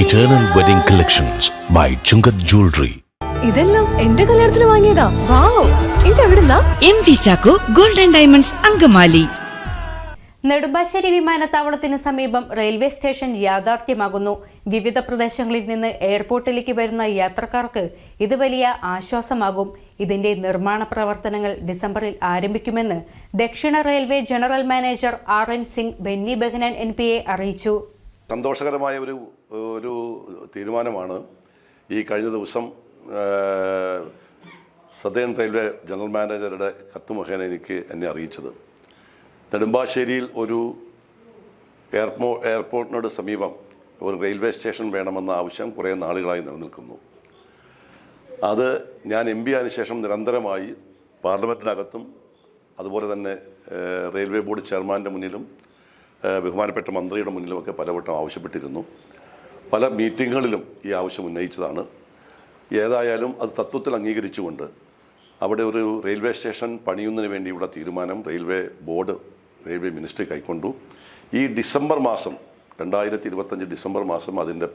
Eternal wedding collections by Chungath jewellery ഇതെല്ലാം എന്റെ കല്യാണത്തിന് വാങ്ങിയതാ. Wow. ഇതെവിടുന്നാ? M V Chacko golden diamonds Angamaly. Nedumbassery വിമാനത്താവളത്തിന് സമീപം റെയിൽവേ സ്റ്റേഷൻ യാഥാർത്ഥ്യമാകുന്നു. വിവിധ പ്രദേശങ്ങളിൽ നിന്ന് എയർപോർട്ടിലേക്ക് വരുന്ന യാത്രക്കാർക്ക് ഇത് വലിയ ആശ്വാസമാകും. ഇതിന്റെ നിർമ്മാണ പ്രവർത്തനങ്ങൾ ഡിസംബറിൽ ആരംഭിക്കുമെന്ന് ദക്ഷിണ railway general manager R N Singh Benny Behanan N P A അറിയിച്ചു. സന്തോഷകരമായ ഒരു ഒരു തീരുമാനമാണ് ഈ കഴിഞ്ഞ ദിവസം സദേൺ റെയിൽവേ ജനറൽ മാനേജറുടെ കത്ത് മുഖേന എനിക്ക് എന്നെ അറിയിച്ചത്. നെടുമ്പാശ്ശേരിയിൽ ഒരു എയർപോ എയർപോർട്ടിനോട് സമീപം ഒരു റെയിൽവേ സ്റ്റേഷൻ വേണമെന്ന ആവശ്യം കുറേ നാളുകളായി നിലനിൽക്കുന്നു. അത് ഞാൻ എം പി ആയതിനു ശേഷം നിരന്തരമായി പാർലമെന്റിനകത്തും അതുപോലെ തന്നെ റെയിൽവേ ബോർഡ് ചെയർമാന്റെ മുന്നിലും ബഹുമാനപ്പെട്ട മന്ത്രിയുടെ മുന്നിലുമൊക്കെ പലവട്ടം ആവശ്യപ്പെട്ടിരുന്നു. പല മീറ്റിങ്ങുകളിലും ഈ ആവശ്യം ഉന്നയിച്ചതാണ്. ഏതായാലും അത് തത്വത്തിൽ അംഗീകരിച്ചുകൊണ്ട് അവിടെ ഒരു റെയിൽവേ സ്റ്റേഷൻ പണിയുന്നതിന് വേണ്ടിയുള്ള തീരുമാനം റെയിൽവേ ബോർഡ് റെയിൽവേ മിനിസ്റ്റർ കൈക്കൊണ്ടു. ഈ ഡിസംബർ മാസം രണ്ടായിരത്തി ഇരുപത്തഞ്ച് ഡിസംബർ മാസം അതിന്റെ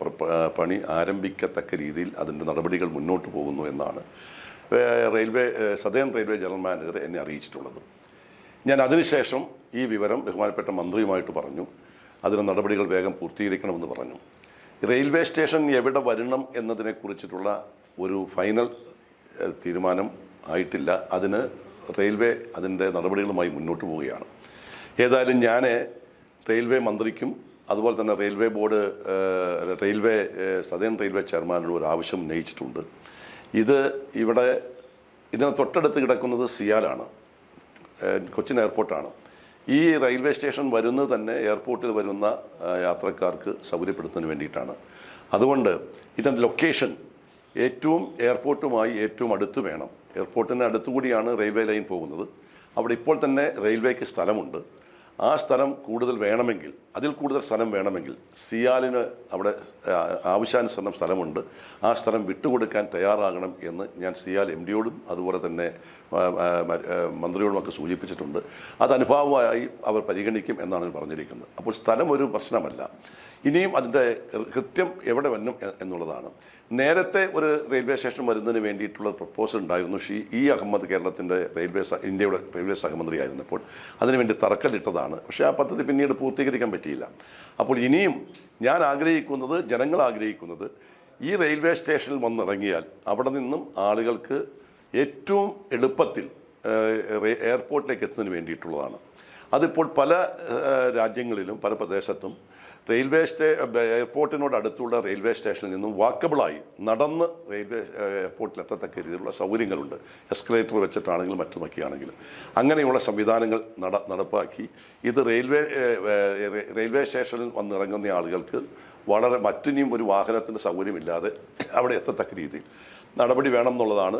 പണി ആരംഭിക്കത്തക്ക രീതിയിൽ അതിന്റെ നടപടികൾ മുന്നോട്ട് പോകുന്നു എന്നാണ്. Railway southern railway general manager എന്നെ അറിയിച്ചിട്ടുള്ളത്. ഞാൻ അതിനുശേഷം ഈ വിവരം ബഹുമാനപ്പെട്ട മന്ത്രിയുമായിട്ട് പറഞ്ഞു. അതിന് നടപടികൾ വേഗം പൂർത്തീകരിക്കണമെന്ന് പറഞ്ഞു. റെയിൽവേ സ്റ്റേഷൻ എവിടെ വരണം എന്നതിനെക്കുറിച്ചിട്ടുള്ള ഒരു ഫൈനൽ തീരുമാനം ആയിട്ടില്ല. അതിന് റെയിൽവേ അതിന്റെ നടപടികളുമായി മുന്നോട്ട് പോവുകയാണ്. ഏതായാലും ഞാൻ റെയിൽവേ മന്ത്രിക്കും അതുപോലെ തന്നെ railway board railway southern railway ചെയർമാനോട് ഒരു ആവശ്യം ഉന്നയിച്ചിട്ടുണ്ട്. ഇത് ഇവിടെ ഇതിനെ തൊട്ടടുത്ത് കിടക്കുന്നത് സിയാലാണ്. കൊച്ചിൻ എയർപോർട്ടാണ്. ഈ റെയിൽവേ സ്റ്റേഷൻ വരുന്നത് തന്നെ എയർപോർട്ടിൽ വരുന്ന യാത്രക്കാർക്ക് സൗകര്യപ്പെടുത്തുന്നതിന് വേണ്ടിയിട്ടാണ്. അതുകൊണ്ട് ഇതിന്റെ ലൊക്കേഷൻ ഏറ്റവും എയർപോർട്ടുമായി ഏറ്റവും അടുത്ത് വേണം. എയർപോർട്ടിന് അടുത്തുകൂടിയാണ് റെയിൽവേ ലൈൻ പോകുന്നത്. അവിടെ ഇപ്പോൾ തന്നെ റെയിൽവേക്ക് സ്ഥലമുണ്ട്. ആ സ്ഥലം കൂടുതൽ വേണമെങ്കിൽ അതിൽ കൂടുതൽ സ്ഥലം വേണമെങ്കിൽ സിയാലിന് അവിടെ ആവശ്യാനുസരണം സ്ഥലമുണ്ട്. ആ സ്ഥലം വിട്ടുകൊടുക്കാൻ തയ്യാറാകണം എന്ന് ഞാൻ സിയാൽ എം ഡിയോടും അതുപോലെ തന്നെ മന്ത്രിയോടുമൊക്കെ സൂചിപ്പിച്ചിട്ടുണ്ട്. അത് അനുഭാവമായി അവർ പരിഗണിക്കും എന്നാണ് പറഞ്ഞിരിക്കുന്നത്. അപ്പോൾ സ്ഥലം ഒരു പ്രശ്നമല്ല. ഇനിയും അതിന്റെ കൃത്യം എവിടെ വന്നും എന്നുള്ളതാണ്. നേരത്തെ ഒരു റെയിൽവേ സ്റ്റേഷൻ വരുന്നതിന് വേണ്ടിയിട്ടുള്ള പ്രപ്പോസൽ ഉണ്ടായിരുന്നു. ഷീ ഇ അഹമ്മദ് കേരളത്തിന്റെ റെയിൽവേ ഇന്ത്യയുടെ റെയിൽവേ സഹമന്ത്രി ആയിരുന്നപ്പോൾ അതിനുവേണ്ടി തറക്കല്ലിട്ടതാണ്. പക്ഷേ ആ പദ്ധതി പിന്നീട് പൂർത്തീകരിക്കാൻ പറ്റിയില്ല. അപ്പോൾ ഇനിയും ഞാൻ ആഗ്രഹിക്കുന്നത് ജനങ്ങൾ ആഗ്രഹിക്കുന്നത് ഈ റെയിൽവേ സ്റ്റേഷനിൽ വന്നിറങ്ങിയാൽ അവിടെ നിന്നും ആളുകൾക്ക് ഏറ്റവും എളുപ്പത്തിൽ എയർപോർട്ടിലേക്ക് എത്തുന്നതിന് വേണ്ടിയിട്ടുള്ളതാണ്. അതിപ്പോൾ പല രാജ്യങ്ങളിലും പല പ്രദേശത്തും റെയിൽവേ സ്റ്റേ എയർപോർട്ടിനോട് അടുത്തുള്ള റെയിൽവേ സ്റ്റേഷനിൽ നിന്നും വാക്കബിളായി നടന്ന് റെയിൽവേ എയർപോർട്ടിൽ എത്തത്തക്ക രീതിയിലുള്ള സൗകര്യങ്ങളുണ്ട്. എസ്കലേറ്റർ വെച്ചിട്ടാണെങ്കിലും മറ്റുമൊക്കെയാണെങ്കിലും. അങ്ങനെയുള്ള സംവിധാനങ്ങൾ നട നടപ്പാക്കി. ഇത് റെയിൽവേ റെയിൽവേ സ്റ്റേഷനിൽ വന്നിറങ്ങുന്ന ആളുകൾക്ക് വളരെ മറ്റിനിയും ഒരു വാഹനത്തിന്റെ സൗകര്യമില്ലാതെ അവിടെ എത്തത്തക്ക രീതിയിൽ നടപടി വേണം എന്നുള്ളതാണ്